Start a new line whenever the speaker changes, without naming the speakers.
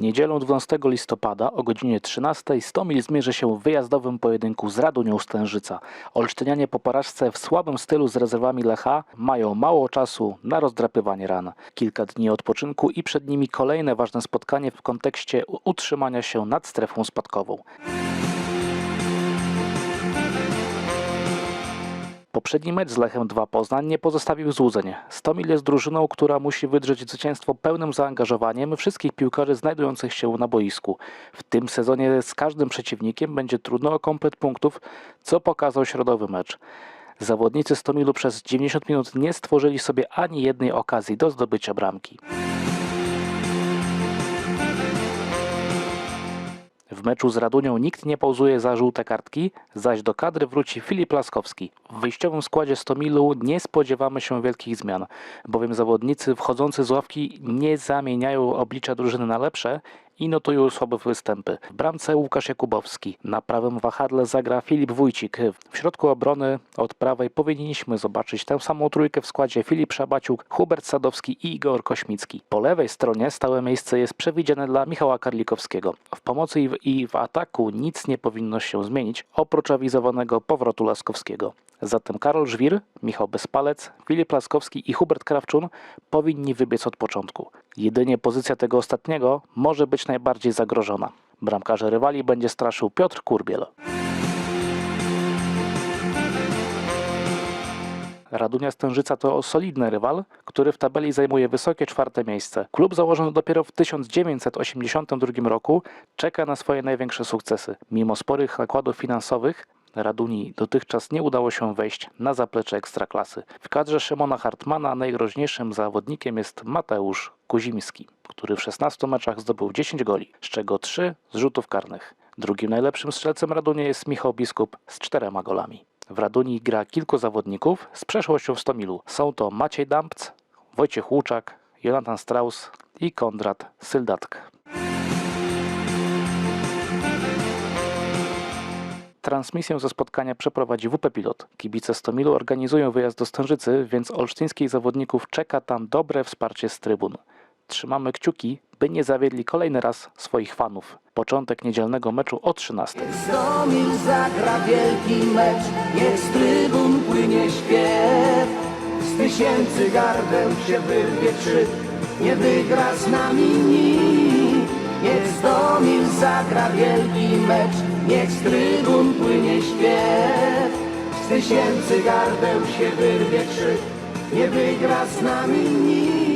W niedzielę 12 listopada o godzinie 13 Stomil zmierzy się w wyjazdowym pojedynku z Radunią Stężyca. Olsztynianie po porażce w słabym stylu z rezerwami Lecha mają mało czasu na rozdrapywanie ran. Kilka dni odpoczynku i przed nimi kolejne ważne spotkanie w kontekście utrzymania się nad strefą spadkową. Poprzedni mecz z Lechem 2 Poznań nie pozostawił złudzeń. Stomil jest drużyną, która musi wydrzeć zwycięstwo pełnym zaangażowaniem wszystkich piłkarzy znajdujących się na boisku. W tym sezonie z każdym przeciwnikiem będzie trudno o komplet punktów, co pokazał środowy mecz. Zawodnicy Stomilu przez 90 minut nie stworzyli sobie ani jednej okazji do zdobycia bramki. W meczu z Radunią nikt nie pauzuje za żółte kartki, zaś do kadry wróci Filip Laskowski. W wyjściowym składzie Stomilu nie spodziewamy się wielkich zmian, bowiem zawodnicy wchodzący z ławki nie zamieniają oblicza drużyny na lepsze i notują słabe występy. W bramce Łukasz Jakubowski, na prawym wahadle zagra Filip Wójcik. W środku obrony od prawej powinniśmy zobaczyć tę samą trójkę w składzie Filip Szabaciuk, Hubert Sadowski i Igor Kośmicki. Po lewej stronie stałe miejsce jest przewidziane dla Michała Karlikowskiego. W pomocy i w, i w ataku nic nie powinno się zmienić, oprócz awizowanego powrotu Laskowskiego. Zatem Karol Żwir, Michał Bezpalec, Filip Laskowski i Hubert Krawczun powinni wybiec od początku. Jedynie pozycja tego ostatniego może być najbardziej zagrożona. Bramkarze rywali będzie straszył Piotr Kurbiel. Radunia Stężyca to solidny rywal, który w tabeli zajmuje wysokie czwarte miejsce. Klub założony dopiero w 1982 roku czeka na swoje największe sukcesy. Mimo sporych nakładów finansowych Raduni dotychczas nie udało się wejść na zaplecze ekstraklasy. W kadrze Szymona Hartmana najgroźniejszym zawodnikiem jest Mateusz Kuzimski, który w 16 meczach zdobył 10 goli, z czego 3 z rzutów karnych. Drugim najlepszym strzelcem Radunia jest Michał Biskup z czterema golami. W Raduni gra kilku zawodników z przeszłością w Stomilu. Są to Maciej Dampc, Wojciech Łuczak, Jonathan Strauss i Kondrat Syldatk. Transmisję ze spotkania przeprowadzi WP Pilot. Kibice Stomilu organizują wyjazd do Stężycy, więc olsztyńskich zawodników czeka tam dobre wsparcie z trybun. Trzymamy kciuki, by nie zawiedli kolejny raz swoich fanów. Początek niedzielnego meczu o 13.
Stomil zagra wielki mecz, niech z trybun płynie śpiew. Z tysięcy gardeł się wyrwie krzyk, nie wygra z nami nikt. Niech Stomil zagra wielki mecz, niech z trybun płynie śpiew. Z tysięcy gardeł się wyrwie krzyk, nie wygra z nami